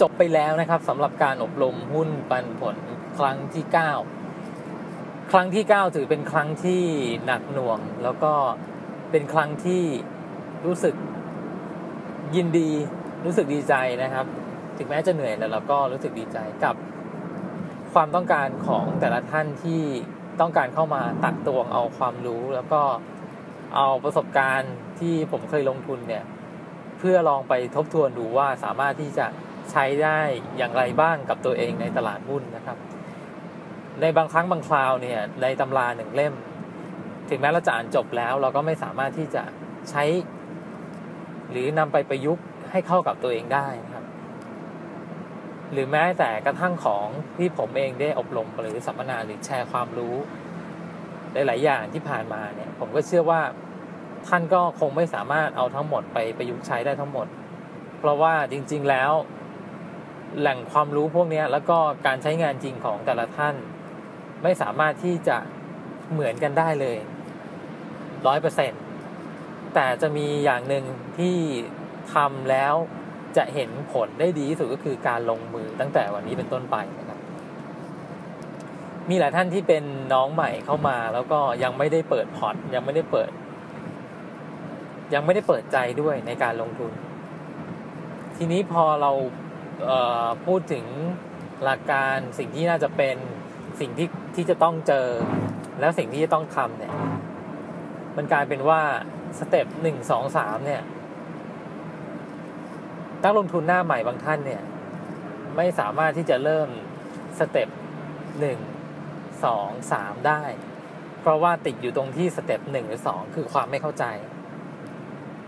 จบไปแล้วนะครับสำหรับการอบรมหุ้นปันผลครั้งที่ 9 ครั้งที่ 9 ถือเป็นครั้งที่หนักหน่วง แล้วก็เป็นครั้งที่รู้สึกยินดีรู้สึกดีใจนะครับ ถึงแม้จะเหนื่อยแต่เราก็รู้สึกดีใจกับความต้องการของแต่ละท่านที่ต้องการเข้ามาตักตวงเอาความรู้ แล้วก็เอาประสบการณ์ที่ผมเคยลงทุนเนี่ย เพื่อลองไปทบทวนดูว่าสามารถที่จะ ใช้ได้อย่างไรบ้างกับตัวเองในตลาดหุ้นนะครับ ในบางครั้งบางคราวเนี่ยในตำราหนึ่งเล่ม ถึงแม้เราจะอ่านจบแล้ว เราก็ไม่สามารถที่จะใช้ หรือนำไปประยุกต์ให้เข้ากับตัวเองได้นะครับ หรือแม้แต่กระทั่งของที่ผมเองได้อบรมหรือสัมมนาหรือแชร์ความรู้หลาย ๆ อย่างที่ผ่านมาเนี่ย ผมก็เชื่อว่าท่านก็คงไม่สามารถเอาทั้งหมดไปประยุกต์ใช้ได้ทั้งหมด เพราะว่าจริง ๆ แล้ว แหล่งความรู้พวกนี้แล้วก็การใช้งานจริงของแต่ละท่าน ไม่สามารถที่จะเหมือนกันได้เลยร้อยเปอร์เซ็นต์แต่จะมีอย่างหนึ่งที่ทำแล้วจะเห็นผลได้ดีที่สุดก็คือการลงมือตั้งแต่วันนี้เป็นต้นไปนะครับ มีหลายท่านที่เป็นน้องใหม่เข้ามา แล้วก็ยังไม่ได้เปิดพอร์ตยังไม่ได้เปิด ยังไม่ได้เปิดใจด้วยในการลงทุน ทีนี้พอเรา พูดถึงหลักการสิ่งที่น่าจะเป็นสิ่งที่ที่จะต้องเจอ แล้วสิ่งที่จะต้องทำเนี่ย มันกลายเป็นว่าสเต็ปหนึ่งสองสามเนี่ยนักลงทุนหน้าใหม่บางท่านเนี่ย ไม่สามารถที่จะเริ่มสเต็ปหนึ่งสองสามได้ เพราะว่าติดอยู่ตรงที่สเต็ปหนึ่งหรือสองคือความไม่เข้าใจ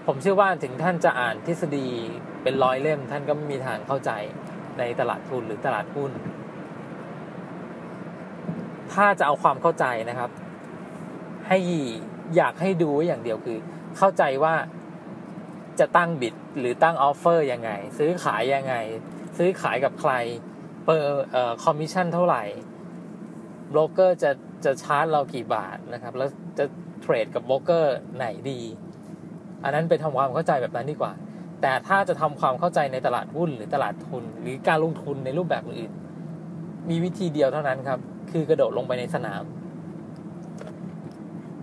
ผมเชื่อว่าถึงท่านจะอ่านทฤษฎี เป็นร้อยเล่มท่านก็ไม่มีทางเข้าใจในตลาดทุนหรือตลาดหุ้น ถ้าจะเอาความเข้าใจนะครับ ให้อยากให้ดูอย่างเดียวคือ เข้าใจว่าจะตั้งบิดหรือตั้งออฟเฟอร์ยังไง ซื้อขายยังไง ซื้อขายกับใครเปอร์คอมมิชชั่นเท่าไหร่โบรกเกอร์จะจะชาร์จเรากี่บาทนะครับ แล้วจะเทรดกับโบรกเกอร์ไหนดี อันนั้นไปทำความเข้าใจแบบนั้นดีกว่า แต่ถ้าจะทำความเข้าใจในตลาดหุ้นหรือตลาดทุน หรือการลงทุนในรูปแบบอื่น มีวิธีเดียวเท่านั้นครับ คือกระโดดลงไปในสนาม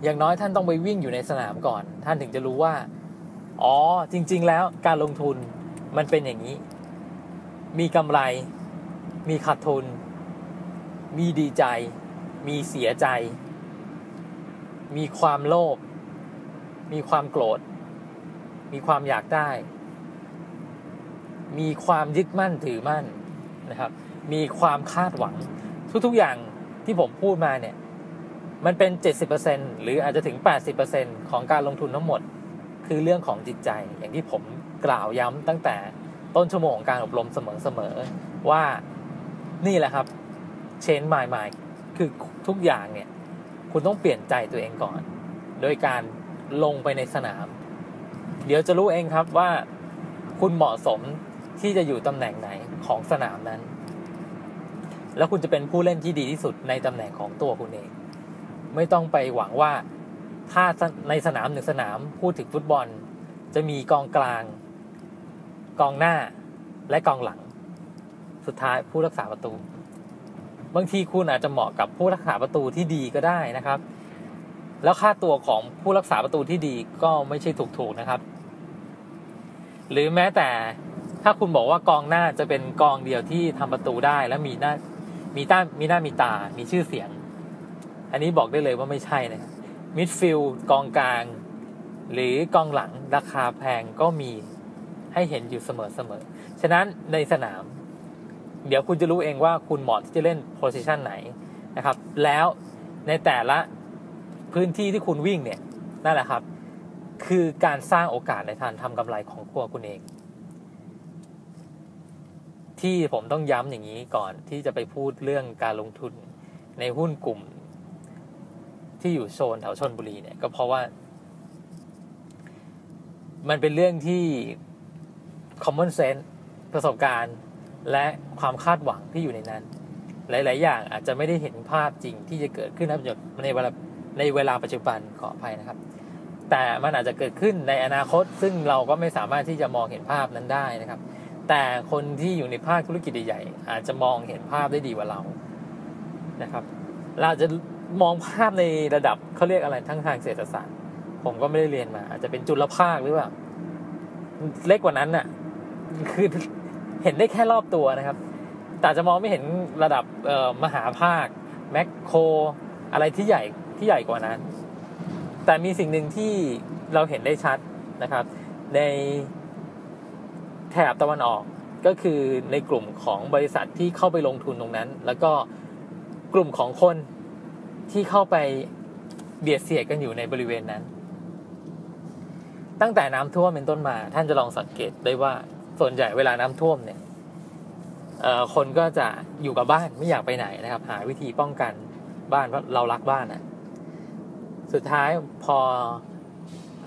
อย่างน้อยท่านต้องไปวิ่งอยู่ในสนามก่อน ท่านถึงจะรู้ว่า อ๋อ จริง ๆ แล้วการลงทุนมันเป็นอย่างนี้ มีกำไร มีขาดทุน มีดีใจ มีเสียใจ มีความโลภมีความโกรธ มีความอยากได้ มีความยึดมั่นถือมั่นนะครับ มีความคาดหวัง ทุกๆอย่างที่ผมพูดมาเนี่ย มันเป็น 70%หรืออาจจะถึง 80%ของการลงทุนทั้งหมด คือเรื่องของจิตใจ อย่างที่ผมกล่าวย้ำตั้งแต่ต้นชั่วโมงการอบรมเสมอๆว่านี่แหละครับเชนใหม่ๆคือทุกอย่างเนี่ย คุณต้องเปลี่ยนใจตัวเองก่อน โดยการลงไปในสนาม เดี๋ยวจะรู้เองครับว่าคุณเหมาะสม ที่จะอยู่ตำแหน่งไหนของสนามนั้น แล้วคุณจะเป็นผู้เล่นที่ดีที่สุดในตำแหน่งของตัวคุณเอง ไม่ต้องไปหวังว่าถ้าในสนามหนึ่งสนามพูดถึงฟุตบอล จะมีกองกลาง กองหน้าและกองหลัง สุดท้ายผู้รักษาประตู บางทีคุณอาจจะเหมาะกับผู้รักษาประตูที่ดีก็ได้นะครับ แล้วค่าตัวของผู้รักษาประตูที่ดีก็ไม่ใช่ถูกๆนะครับ หรือแม้แต่ ถ้าคุณบอกว่ากองหน้าจะเป็นกองเดียวที่ทำประตูได้และมีหน้ามีต้ามีหน้ามีตา มีชื่อเสียง อันนี้บอกได้เลยว่าไม่ใช่นะครับมิดฟิลกองกลาง หรือกองหลังราคาแพงก็มีให้เห็นอยู่เสมอๆ ฉะนั้นในสนาม เดี๋ยวคุณจะรู้เองว่าคุณเหมาะที่จะเล่นโพสิชันไหนนะครับ แล้วในแต่ละพื้นที่ที่คุณวิ่งเนี่ยนั่นแหละครับ คือการสร้างโอกาสในการทำกำไรของครัวคุณเอง ที่ผมต้องย้ำอย่างนี้ก่อนที่จะไปพูดเรื่องการลงทุนในหุ้นกลุ่ม ที่อยู่โซนแถวชนบุรีเนี่ยก็เพราะว่า มันเป็นเรื่องที่ common sense ประสบการณ์ และความคาดหวังที่อยู่ในนั้น หลาย ๆ อย่างอาจจะไม่ได้เห็นภาพจริงที่จะเกิดขึ้นในเวลาในเวลาปัจจุบันขออภัยนะครับ แต่มันอาจจะเกิดขึ้นในอนาคต ซึ่งเราก็ไม่สามารถที่จะมองเห็นภาพนั้นได้นะครับ แต่คนที่อยู่ในภาคธุรกิจใหญ่ๆอาจจะมองเห็นภาพได้ดีกว่าเรานะครับเราจะมองภาพในระดับเขาเรียกอะไรทั้งทางเศรษฐศาสตร์ ผมก็ไม่ได้เรียนมา อาจจะเป็นจุลภาคหรือเปล่าเล็กกว่านั้นน่ะ คือเห็นได้แค่รอบตัวนะครับ แต่จะมองไม่เห็นระดับมหาภาค แมคโคร อะไรที่ใหญ่ที่ใหญ่กว่านั้น แต่มีสิ่งหนึ่งที่เราเห็นได้ชัดนะครับ ใน แถบตะวันออกก็คือในกลุ่มของบริษัทที่เข้าไปลงทุนตรงนั้น แล้วก็กลุ่มของคนที่เข้าไปเบียดเสียดกันอยู่ในบริเวณนั้น ตั้งแต่น้ำท่วมเป็นต้นมา ท่านจะลองสังเกตได้ว่าส่วนใหญ่เวลาน้ำท่วมเนี่ยคนก็จะอยู่กับบ้านไม่อยากไปไหนนะครับ หาวิธีป้องกันบ้านเพราะเรารักบ้านนะสุดท้ายพอ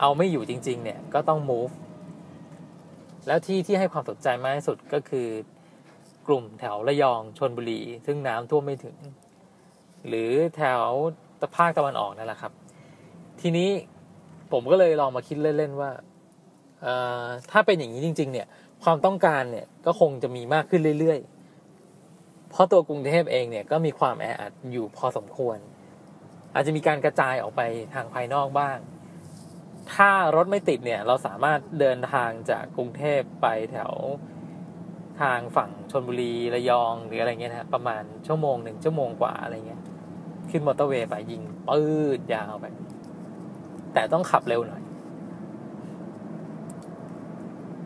เอาไม่อยู่จริง ๆ เนี่ยก็ต้อง move แล้วที่ที่ให้ความสนใจมากที่สุดก็คือกลุ่มแถวระยองชนบุรี ซึ่งน้ำท่วมไม่ถึง หรือแถวตะภาคตะวันออกนั่นแหละครับ ทีนี้ผมก็เลยลองมาคิดเล่นๆว่าถ้าเป็นอย่างนี้จริง ๆ เนี่ย ความต้องการเนี่ยก็คงจะมีมากขึ้นเรื่อยๆ เพราะตัวกรุงเทพเองเนี่ยก็มีความแออัดอยู่พอสมควร อาจจะมีการกระจายออกไปทางภายนอกบ้าง ถ้ารถไม่ติดเนี่ย เราสามารถเดินทางจากกรุงเทพไปแถวทางฝั่งชนบุรีระยองหรืออะไรเงี้ยนะประมาณชั่วโมงหนึ่งชั่วโมงกว่าอะไรเงี้ย ขึ้นมอเตอร์เวย์ไปยิงปื้ดยาวไป แต่ต้องขับเร็วหน่อย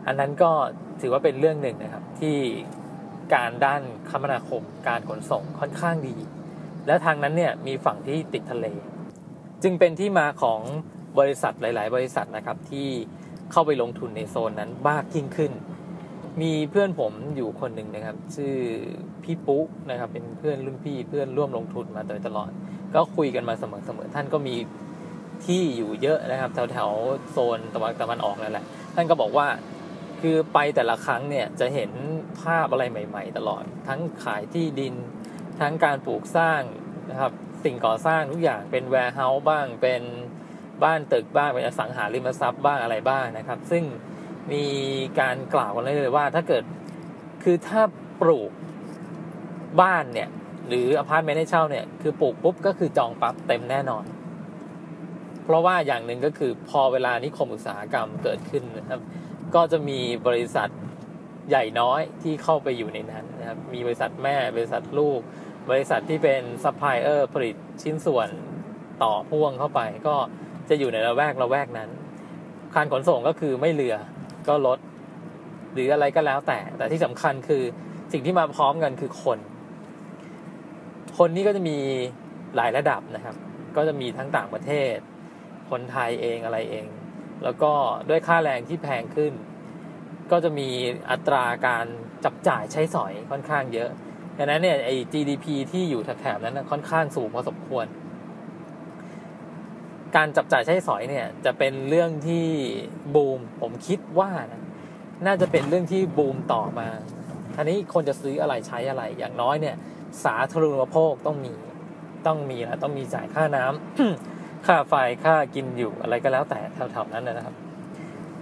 อันนั้นก็ถือว่าเป็นเรื่องหนึ่งนะครับ ที่การด้านคมนาคมการขนส่งค่อนข้างดี และทางนั้นเนี่ยมีฝั่งที่ติดทะเล จึงเป็นที่มาของ บริษัทหลาย ๆ บริษัทนะครับที่เข้าไปลงทุนในโซนนั้นมากยิ่งขึ้น มีเพื่อนผมอยู่คนหนึ่งนะครับ ชื่อพี่ปุ๊นะครับ เป็นเพื่อนรุ่นพี่เพื่อนร่วมลงทุนมาโดยตลอด ก็คุยกันมาเสมอๆท่านก็มีที่อยู่เยอะนะครับแถวแถวโซนตะวันตะวันออกนั่นแหละ ท่านก็บอกว่าคือไปแต่ละครั้งเนี่ยจะเห็นภาพอะไรใหม่ ๆ ตลอด ทั้งขายที่ดิน ทั้งการปลูกสร้างนะครับ สิ่งก่อสร้างทุกอย่างเป็นแวร์เฮาส์บ้างเป็น บ้านตึกบ้างเป็นอสังหาริมทรัพย์บ้างอะไรบ้างนะครับ ซึ่งมีการกล่าวกันเลยว่าถ้าเกิดคือถ้าปลูกบ้านเนี่ย หรืออพาร์ตเมนต์ให้เช่าเนี่ยคือปลูกปุ๊บก็คือจองปั๊บเต็มแน่นอน เพราะว่าอย่างหนึ่งก็คือพอเวลานิคมอุตสาหกรรมเกิดขึ้นนะครับ ก็จะมีบริษัทใหญ่น้อยที่เข้าไปอยู่ในนั้นนะครับ มีบริษัทแม่บริษัทลูก บริษัทที่เป็นซัพพลายเออร์ผลิตชิ้นส่วนต่อพ่วงเข้าไปก็ จะอยู่ในระแวกระแวกนั้นการขนส่งก็คือไม่เรือก็ลดหรืออะไรก็แล้วแต่ แต่ที่สำคัญคือสิ่งที่มาพร้อมกันคือคน คนนี้ก็จะมีหลายระดับนะครับ ก็จะมีทั้งต่างประเทศ คนไทยเองอะไรเอง แล้วก็ด้วยค่าแรงที่แพงขึ้น ก็จะมีอัตราการจับจ่ายใช้สอยค่อนข้างเยอะดังนั้นเนี่ยไอ้ GDP ที่อยู่แถบนั้นค่อนข้างสูงพอสมควร การจับจ่ายใช้สอยเนี่ยจะเป็นเรื่องที่บูมผมคิดว่านะน่าจะเป็นเรื่องที่บูมต่อมาทีนี้คนจะซื้ออะไรใช้อะไร อย่างน้อยเนี่ย สาธารณูปโภคต้องมีต้องมีนะต้องมีจ่ายค่าน้ำค่าไฟค่ากินอยู่อะไรก็แล้วแต่แถวๆนั้นนะครับ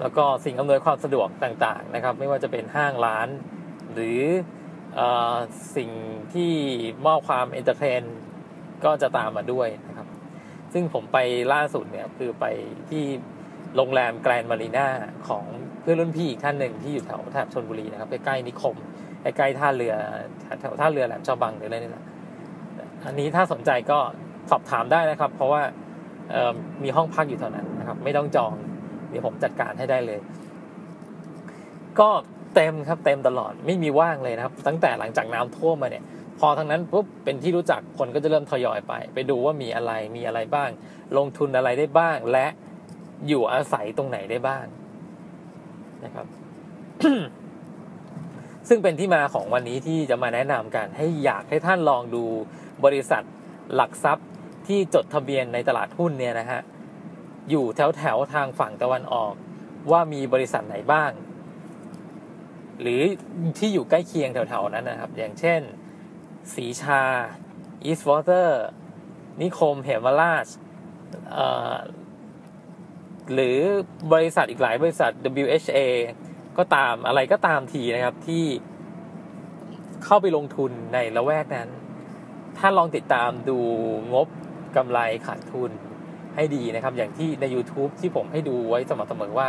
แล้วก็สิ่งอำนวยความสะดวกต่างๆนะครับ ไม่ว่าจะเป็นห้างร้าน หรืออสิ่งที่มอบความเอนเตอร์เทนก็จะตามมาด้วยนะครับ ซึ่งผมไปล่าสุดเนี่ยคือไปที่โรงแรมแกรนด์มารีนาของเพื่อนรุ่นพี่อีกท่านหนึ่งที่อยู่แถวแถบชนบุรีนะครับใกล้ๆนิคมใกล้ๆท่าเรือแถวท่าเรือแหลมฉบังหรืออะไรนี่แหละอันนี้ถ้าสนใจก็สอบถามได้นะครับ เพราะว่ามีห้องพักอยู่เท่านั้นนะครับ ไม่ต้องจอง เดี๋ยวผมจัดการให้ได้เลย ก็เต็มครับเต็มตลอดไม่มีว่างเลยนะครับ ตั้งแต่หลังจากน้ำท่วมมาเนี่ย พอทั้งนั้นปุ๊บเป็นที่รู้จักคนก็จะเริ่มทยอยไป ไปดูว่ามีอะไรมีอะไรบ้าง ลงทุนอะไรได้บ้าง และอยู่อาศัยตรงไหนได้บ้างนะครับ ซึ่งเป็นที่มาของวันนี้ที่จะมาแนะนำกัน ให้อยากให้ท่านลองดูบริษัทหลักทรัพย์ที่จดทะเบียนในตลาดหุ้นเนี่ยนะฮะอยู่แถวแถวทางฝั่งตะวันออก ว่ามีบริษัทไหนบ้าง หรือที่อยู่ใกล้เคียงแถวๆนั้นนะครับ อย่างเช่น สีชา อีสวอเตอร์ นิคม เหมราชหรือบริษัทอีกหลายบริษัท WHA ก็ตามอะไรก็ตามทีนะครับที่เข้าไปลงทุนในละแวกนั้น ถ้าลองติดตามดูงบกำไรขาดทุนให้ดีนะครับ อย่างที่ใน YouTube ที่ผมให้ดูไว้สม่ำเสมอว่า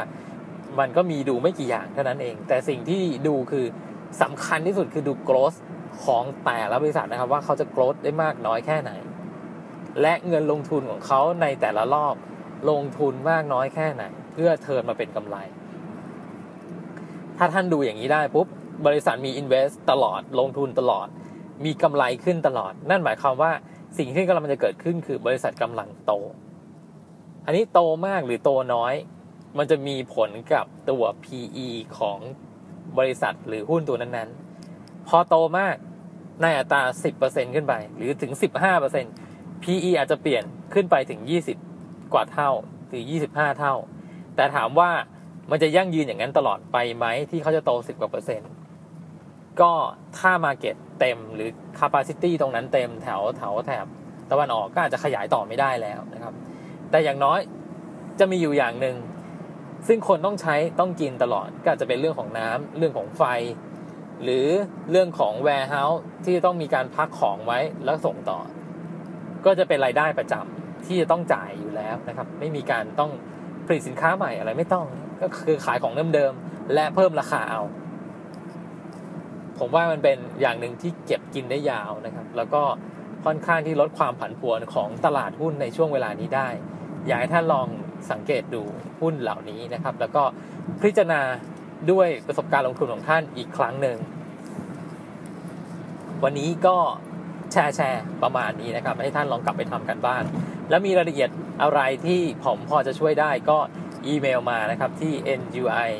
มันก็มีดูไม่กี่อย่างเท่านั้นเอง แต่สิ่งที่ดูคือสำคัญที่สุดคือดู growth ของแต่ละบริษัทนะครับ ว่าเขาจะ growth ได้มากน้อยแค่ไหน และเงินลงทุนของเขาในแต่ละรอบลงทุนมากน้อยแค่ไหน เพื่อเทินมาเป็นกำไร ถ้าท่านดูอย่างนี้ได้ปุ๊บบริษัทมี invest ตลอดลงทุนตลอด มีกำไรขึ้นตลอด นั่นหมายความว่าสิ่งที่กำลังจะเกิดขึ้นคือบริษัทกำลังโต อันนี้โตมากหรือโตน้อย มันจะมีผลกับตัว PE ของบริษัทหรือหุ้นตัวนั้นๆ พอโตมากในอัตรา 10%ขึ้นไป หรือถึง 15% PE อาจจะเปลี่ยนขึ้นไปถึง 20 กว่าเท่าหรือ 25 เท่า แต่ถามว่ามันจะยั่งยืนอย่างนั้นตลอดไปไหมที่เขาจะโต 10 กว่าเปอร์เซ็นต์ก็ถ้ามาเก็ตเต็มหรือ capacity ตรงนั้นเต็มแถวแถวแถบตะวันออกก็อาจจะขยายต่อไม่ได้แล้วนะครับ แต่อย่างน้อยจะมีอยู่อย่างหนึ่งซึ่งคนต้องใช้ต้องกินตลอดก็อาจจะเป็นเรื่องของน้ำเรื่องของไฟ หรือเรื่องของ warehouse ที่ต้องมีการพักของไว้แล้วส่งต่อ ก็จะเป็นรายได้ประจำที่จะต้องจ่ายอยู่แล้วนะครับ ไม่มีการต้องผลิตสินค้าใหม่อะไรไม่ต้อง ก็คือขายของเดิมๆและเพิ่มราคาเอา ผมว่ามันเป็นอย่างหนึ่งที่เก็บกินได้ยาวนะครับ แล้วก็ค่อนข้างที่ลดความผันผวนของตลาดหุ้นในช่วงเวลานี้ได้ อยากให้ท่านลองสังเกตดูหุ้นเหล่านี้นะครับ แล้วก็พิจารณา ด้วยประสบการณ์ลงทุนของท่านอีกครั้งหนึ่ง วันนี้ก็แชร์แชร์ประมาณนี้นะครับ ให้ท่านลองกลับไปทำกันบ้าน แล้วมีรายละเอียดอะไรที่ผมพอจะช่วยได้ก็อีเมลมานะครับที่ nui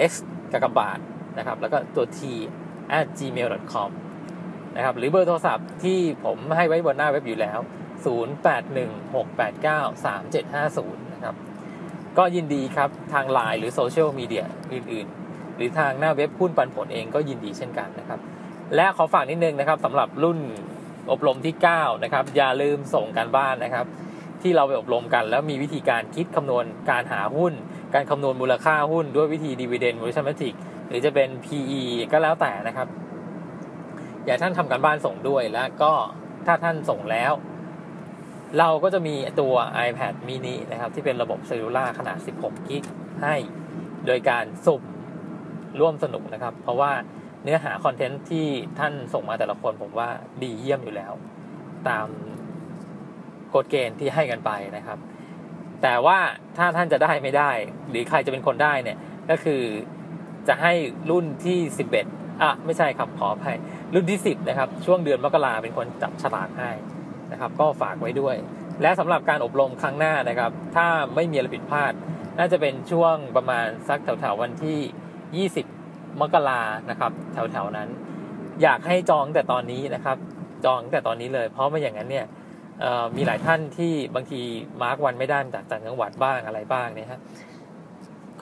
nex กากบาทนะครับ แล้วก็ตัว t at gmail com นะครับ หรือเบอร์โทรศัพท์ที่ผมให้ไว้บนหน้าเว็บอยู่แล้ว 0816893750 นะครับ ก็ยินดีครับทางไลน์หรือโซเชียลมีเดียอื่น ๆ หรือทางหน้าเว็บหุ้นปันผลเองก็ยินดีเช่นกันนะครับ และขอฝากนิดนึงนะครับสำหรับรุ่นอบรมที่ 9 นะครับ อย่าลืมส่งการบ้านนะครับ ที่เราไปอบรมกันแล้วมีวิธีการคิดคำนวณการหาหุ้น การคำนวณมูลค่าหุ้นด้วยวิธี dividend arithmetic หรือจะเป็น PE ก็แล้วแต่นะครับ อย่าท่านทำการบ้านส่งด้วยแล้วก็ถ้าท่านส่งแล้ว เราก็จะมีตัว iPad mini นะครับ ที่เป็นระบบเซลลูล่าขนาด 16 กิกให้ โดยการสุ่มร่วมสนุกนะครับ เพราะว่าเนื้อหาคอนเทนต์ที่ท่านส่งมาแต่ละคนผมว่าดีเยี่ยมอยู่แล้ว ตามกฎเกณฑ์ที่ให้กันไปนะครับ แต่ว่าถ้าท่านจะได้ไม่ได้ หรือใครจะเป็นคนได้เนี่ย ก็คือจะให้รุ่นที่ 11อะไม่ใช่ครับขออภัยรุ่นที่ 10 นะครับ ช่วงเดือนมกราเป็นคนจับฉลากให้ นะครับ ก็ฝากไว้ด้วย และสำหรับการอบรมครั้งหน้านะครับ ถ้าไม่มีอะไรผิดพลาด น่าจะเป็นช่วงประมาณสักแถวๆวันที่ 20 มกรานะครับ แถวๆนั้น อยากให้จองแต่ตอนนี้นะครับ จองแต่ตอนนี้เลย เพราะไม่อย่างนั้นเนี่ยมีหลายท่านที่บางทีมาร์กวันไม่ได้จากต่างจังหวัดบ้างอะไรบ้างเนี่ยฮะ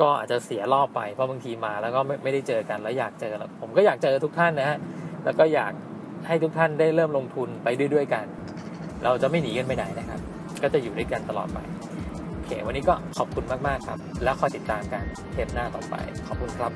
ก็อาจจะเสียรอบไปเพราะบางทีมาแล้วก็ไม่ไม่ได้เจอกันแล้วอยากเจอแล้วผมก็อยากเจอทุกท่านนะฮะแล้วก็อยากให้ทุกท่านได้เริ่มลงทุนไปด้วยๆกัน เราจะไม่หนีกันไปไหนนะครับ ก็จะอยู่ด้วยกันตลอดไปโอเควันนี้ก็ขอบคุณมาก ๆ ครับ แล้วคอยติดตามกันเทปหน้าต่อไปขอบคุณครับ